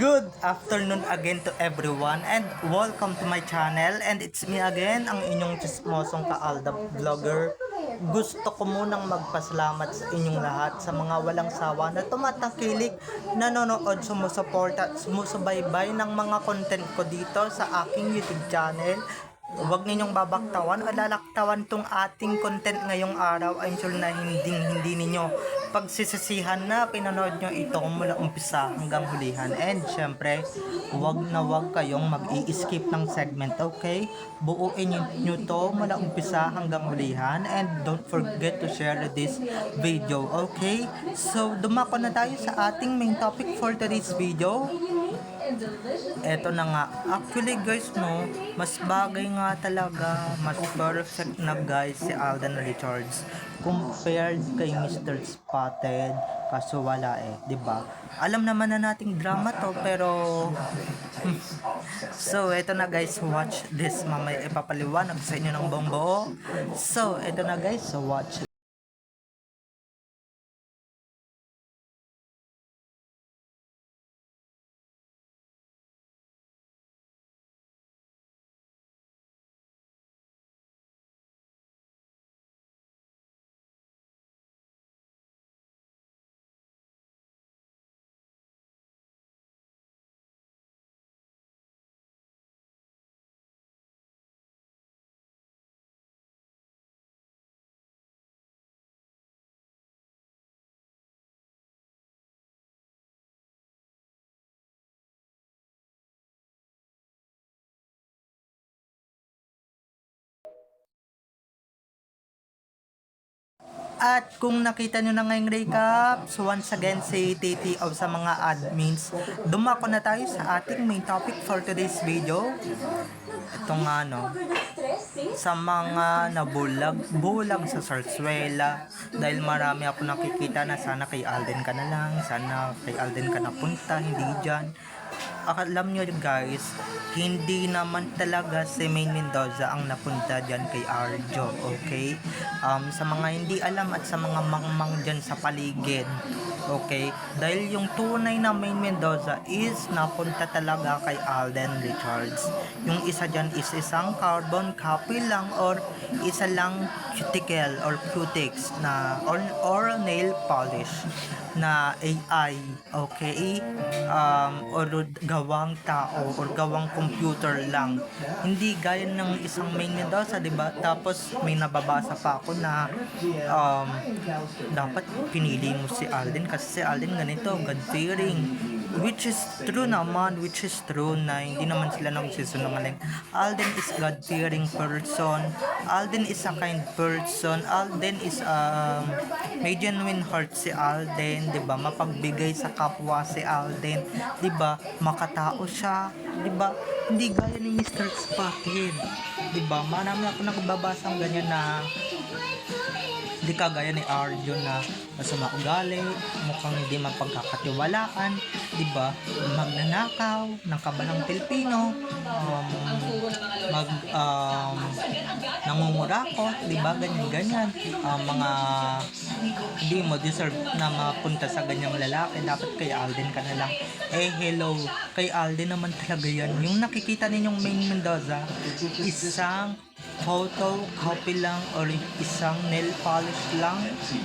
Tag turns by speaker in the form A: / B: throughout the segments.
A: Good afternoon again to everyone and welcome to my channel and it's me again, ang inyong chismosong kaalda vlogger. Gusto ko munang magpasalamat sa inyong lahat sa mga walang sawa na tumatangkilik, nanonood, sumusuporta, sumusubaybay ng mga content ko dito sa aking YouTube channel. Huwag ninyong babaktawan o lalaktawan tong ating content ngayong araw. I'm sure na hindi hindi ninyo pagsisisihan na pinanood nyo ito mula umpisa hanggang hulihan. And syempre, huwag na huwag kayong mag-i-skip ng segment, okay? Buuin nyo, to mula umpisa hanggang hulihan. And don't forget to share this video, okay? So, dumako na tayo sa ating main topic for today's video. Eto na nga. Actually guys no, mas bagay nga talaga, mas perfect na guys si Alden Richards compared kay Mr. Spotted kaso wala eh, 'di ba? Alam naman na nating drama to pero So, eto na guys, watch this. Mamaya ipapaliwanag sa inyo ng buong buo. So, eto na guys, so watch At kung nakita nyo na ngayong recap, so once again si Titi of sa mga admins, dumako na tayo sa ating main topic for today's video. Ito nga no, sa mga nabulag, bulag sa Sarsuela dahil marami ako nakikita na sana kay Alden ka na lang, sana kay Alden ka napunta, hindi dyan. Alam nyo guys, hindi naman talaga si Main Mendoza ang napunta dyan kay Arjo, okay? Um, sa mga hindi alam at sa mga mangmang dyan sa paligid, okay? Dahil yung tunay na Main Mendoza is napunta talaga kay Alden Richards. Yung isa dyan is isang carbon copy lang or isa lang cuticle or cutics na or, or nail polish na AI, okay? Um, or gawang tao or gawang computer lang. Hindi gaya ng isang main Mendoza, di ba? Tapos may nababasa pa ako na um, dapat pinili mo si Alden kasi si Alden ganito, God-fearing. Which is true naman which is true na hindi naman sila nagsisunungaling Alden is God-fearing person. Alden is a kind person. Alden is um, may genuine heart si Alden 'di ba? Mapagbigay sa kapwa si Alden 'di ba? Makatao siya 'di ba? Hindi gaya ni Mr. Spotted 'di ba? Marami ako nagbabasa ng ganyan na di kagaya ni Arjun na masama ugali, mukhang hindi mapagkakatiwalaan, di ba? Magnanakaw ng kabalang Pilipino, um, mag um, nangungurakot, di ba? Ganyan ganyan. Um, mga hindi mo deserve na mapunta sa ganyang lalaki, dapat kay Alden ka na lang. Eh hello, kay Alden naman talaga yan. Yung nakikita ninyong main Mendoza, isang photo copy lang or isang nail polish lang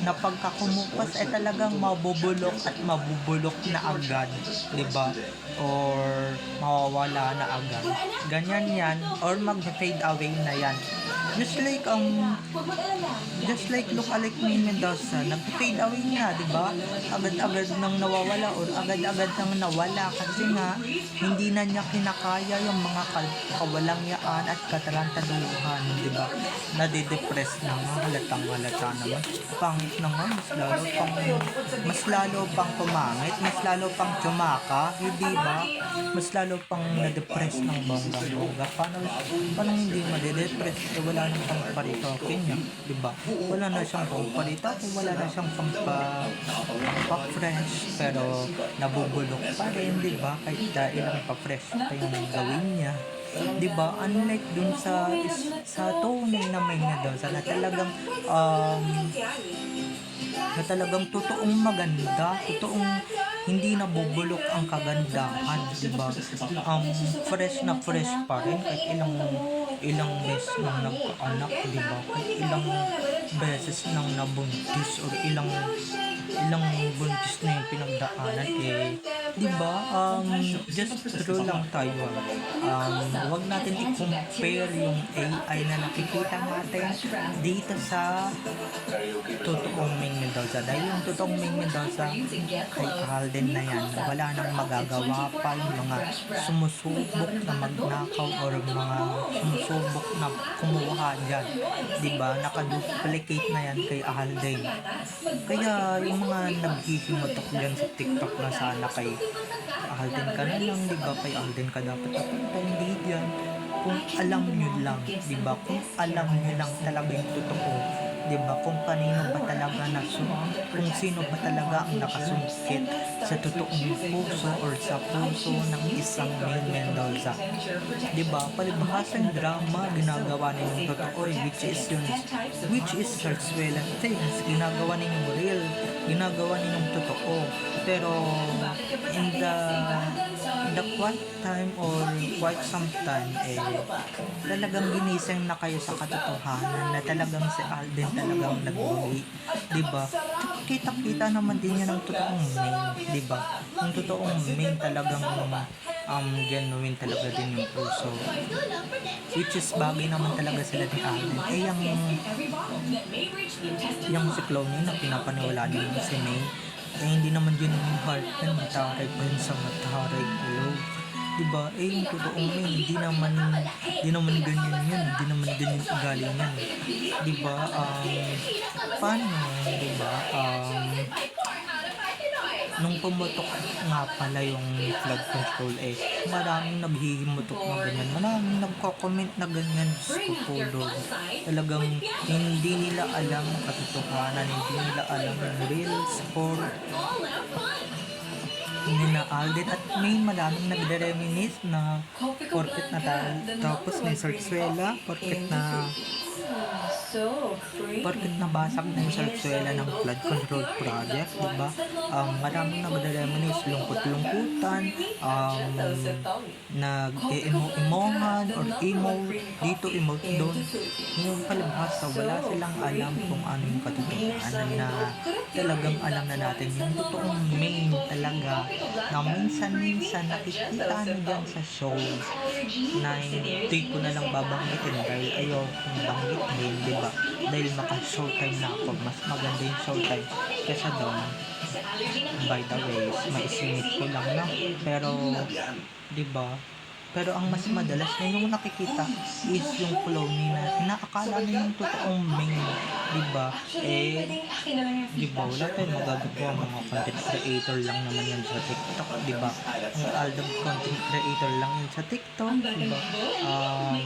A: na pagkakumupas ay talagang mabubulok at mabubulok na agad, 'di ba? Or mawawala na agad. Ganyan 'yan or mag-fade away na 'yan. Just like um just like look alike ni Mendoza, nag-fade away na, 'di ba? Agad-agad nang nawawala or agad-agad nang nawala kasi nga hindi na niya kinakaya yung mga kawalangyaan at katarantaduhan, di ba? Nade-depress na nga, halatang halata naman. Pangit na nga, mas lalo pang, mas lalo pang pumangit, mas lalo pang tsumaka, di ba? Mas lalo pang na-depress ng bongga-bongga. Paano, paano hindi made-depress? Eh, wala na siyang paritokin niya, di ba? Wala na siyang pamparita, wala na siyang pampa, pampa-fresh, pero nabubulok pa rin, di ba? Kahit dahil ang pa-fresh pa yung gawin niya. 'di ba unlike dun sa sa tunay na may Mendoza na talagang um, na talagang totoong maganda, totoong hindi nabubulok ang kagandahan, di ba? Um, fresh na fresh pa rin kahit ilang ilang beses nang nagkaanak, di ba? Kahit ilang beses nang nabuntis or ilang ilang buntis na yung pinagdaanan eh di ba um just true lang tayo. Um wag natin i-compare yung AI na nakikita natin dito sa totoong Ming Mendoza. Dahil yung totoong Ming Mendoza kay Alden na yan. Wala nang magagawa pa yung mga sumusubok na magnakaw or mga sumusubok na kumuha dyan. Di ba nakaduplicate na yan kay Alden. Kaya yung mga naghihimutok dyan sa TikTok na sana kay Alden ka na lang, di ba? Kay Alden ka dapat napunta, hindi yan. Kung alam nyo lang, di ba? Kung alam nyo lang talaga yung totoo, di ba? Kung kanino ba talaga nasu kung sino ba talaga ang nakasungkit sa totoong puso or sa puso ng isang Mil Mendoza. Di ba? Palibhasang drama ginagawa ninyong totoo eh, which is yun, which is Sarsuela things. Ginagawa ninyong real, ginagawa ninyong totoo. Pero in the the quite time or quite some time eh talagang ginising na kayo sa katotohanan na talagang si Alden talagang nagbuli di ba kita-kita naman din yan ang totoong main di ba ang totoong main talagang um, genuine talaga din yung puso. Which is bagay naman talaga sila ni Alden eh yung yung si Cloney na pinapaniwala niya si May eh hindi naman yun yung heart na mataray pa yun sa mataray ulo diba? Eh yung totoong May hindi naman hindi naman ganyan yun. Hindi naman ganyan ugali yan diba? Um paano diba? Um nung pumutok nga pala yung flood control eh maraming naghihimutok na ganyan. Maraming nagko-comment na ganyan. Sa Lord. talagang hindi nila alam ang katotohanan hindi nila alam yung real score ni na Alden at may maraming nagre-reminis na porket na tapos ni Sarsuela porket na Porket nabasag na yung Sarsuela ng flood control project diba um, maraming nagre-reminis lungkot-lungkutan um, nag-emo-emohan or emo dito emote doon. yung palibhasa wala silang alam kung ano yung katotohanan na talagang alam na natin. yung totoong main talaga na minsan-minsan nakikita nyo dyan sa show na hindi ko na lang babanggitin dahil ayaw kong banggitin di ba? Dahil maka showtime na ako mas maganda yung showtime kesa doon. By the way maisingit ko lang na pero di ba pero ang mas madalas na yung nakikita is yung clone na inaakala na yung totoong main di ba? Eh di ba wala tayong magagawa. Mga content creator lang naman yan sa TikTok di ba? Ang aldab content creator lang yan sa TikTok di ba? Um,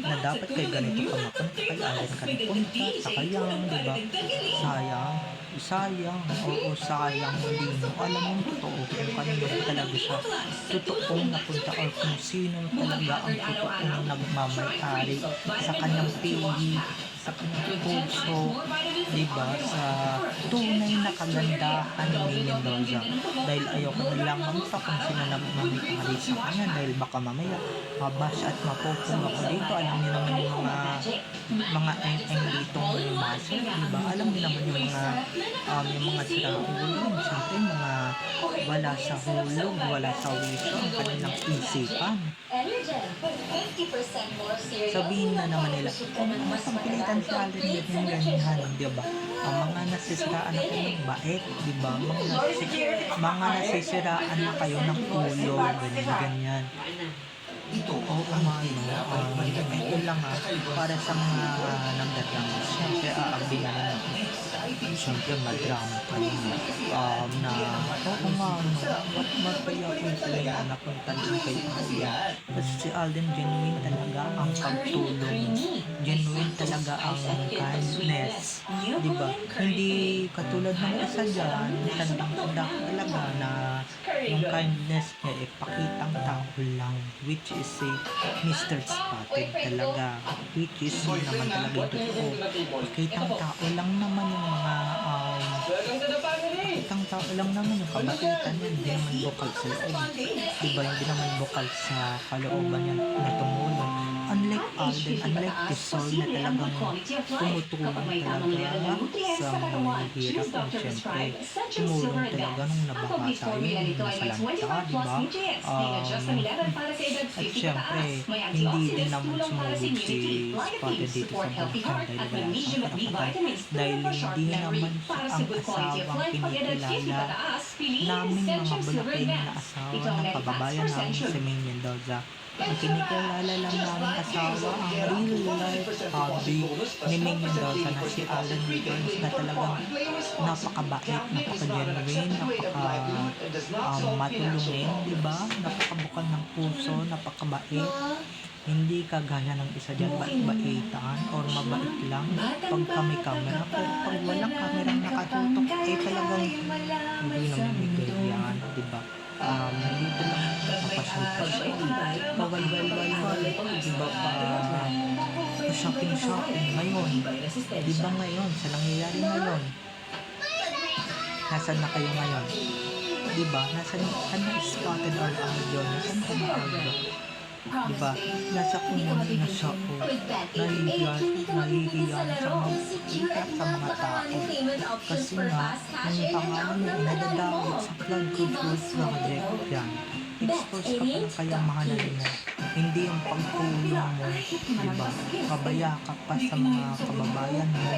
A: na dapat kay ganito ka mapunta kay alin ka napunta sakayang di ba? Sayang sayang. Oo sayang. Hindi mo alam yung totoo. Kung kanino talaga siya totoong napunta or kung sino talaga ang totoong nagmamayari sa kanyang pigi sa kanyang puso di ba sa tunay na kagandahan ni Mendoza dahil ayoko na lang mamita kung sino nagmamayari sa kanya dahil baka mamaya mabash at mapupong ako dito. Alam niyo naman yung mga mga eng-eng dito masok di ba alam niyo naman yung mga um, yung mga sira ulo siyempre mga wala sa hulog wala sa wisyo ang kanilang isipan. Sabihin na naman nila, oh, mas pagpilitan si Alden ganyan ganyan, di ba? Ang mga nasisiraan na kayo ng bait, di ba? Mga, nasisiraan, mga nasisiraan na kayo ng ulo, ganyan ganyan. Ito, oo nga, no? Um, ito lang ah, para sa mga uh, nagdadrama. Siyempre, aabingan na Siyempre, madrama kayo no? um, na, oo nga, no? What more kaya kung sila yung napunta din kay Alden? Kasi si Alden, genuine talaga ang pagtulong. Genuine talaga ang kindness. Di ba? Hindi katulad ng isa dyan, tandang-tanda talaga na yung kindness niya, eh, pakitang tao lang. Which is si Mr. Spotted talaga. Which is yun naman talaga totoo. Kitang tao lang naman yung mga um, kitang tao lang naman yung kabaitan yan. Hindi naman bukal sa loob. Diba? Hindi naman bukal sa kalooban yan na tumulong. Unlike Alden, unlike the soul na talagang tumutulong talaga sa mga mahihirap. At syempre, tumulong talaga nung nabaha tayo, nung nasa lanta, diba? Um, at syempre, hindi din naman sumubog si Spotted dito sa buhay dahil wala siyang karapatan. Dahil hindi naman ang asawang kinikilala naming mga bulakin na asawa ng kababayan namin si May Mendoza. Ang kinikilala lang namin asawa ang real life hobby ni May Mendoza na si Alan Williams na talagang napakabait, napaka-genuine, napaka um, di ba? Napakabukal ng puso, napakabait. Hindi kagaya ng isa dyan, bait-baitan or mabait lang pag kami camera. Pero pag walang kamerang nakatutok, eh talagang hindi namimigay yan, di ba? Um, nandito lang papasyal-pasyal, pawal-wal-wal, di ba pa shopping-shopping ngayon. Di ba ngayon, sa nangyayari ngayon? Nasaan na kayo ngayon? Di ba? Nasaan ka na spotted or audio? Nasaan ka na audio? Di ba? Nasa kumunod na siya o nahihiya, nahihiya na sa mga kita sa mga tao. Kasi nga, yung pangalan mo nadadawit sa flood control project yan. Expose ka pa ng kayamanan mo. Hindi yung pagtulong mo, di ba? Kabaya ka pa sa mga kababayan mo.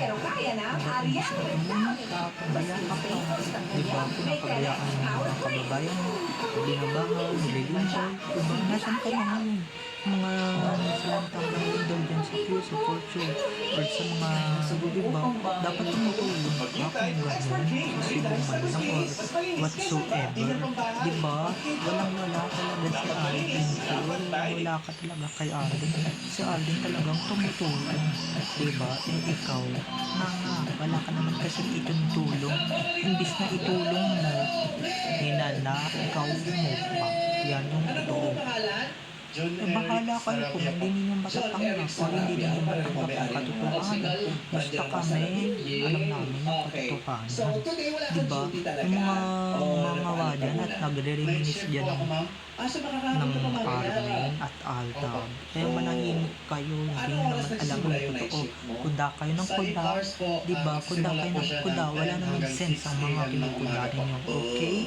A: Kababayan mo. Binabangaw, nililingkol. Di ba? Nasaan ka na ngayon? Mga salantang nalindol dyan sa Q, sa Fortune, or sa mga, ba? Dapat tumutulong ka kung gano'n. Sa silong man lang or whatsoever. Di ba? Walang wala talaga si Alden. Walang wala ka talaga kay Alden. Si Alden talagang tumutulong. Di ba? Eh ikaw, na nga, wala ka naman kasi itutulong. Imbis na itulong mo, hinala, ikaw umupa. Yan yung totoo. Bahala kayo kung hindi ninyo matatanggap o hindi ninyo matanggap ang katotohanan. Basta kami, alam namin ang katotohanan. Diba? Yung mga mga wadyan at nagre-reminis dyan ng, ng Armin at Altab. Eh, manahimik kayo, hindi nyo naman alam ang totoo. Kuda kayo ng kuda, diba? Kuda kayo ng kuda, wala naman sense ang mga kinukuda ninyo, okay?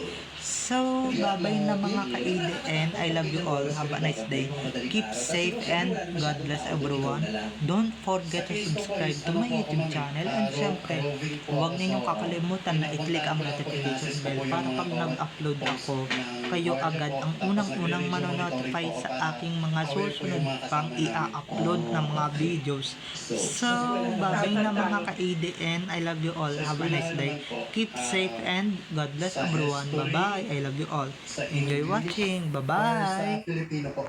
A: So, babay na mga ka-ADN. I love you all. Have a nice day. Keep safe and God bless everyone. Don't forget to subscribe to my YouTube channel. And syempre, huwag ninyong kakalimutan na i-click ang notification bell para pag nag-upload ako, kayo agad ang unang-unang manonotify sa aking mga susunod pang i-upload na mga videos. So, babay na mga ka-ADN. I love you all. Have a nice day. Keep safe and God bless everyone. Bye-bye. I love you all. Enjoy watching. Bye-bye.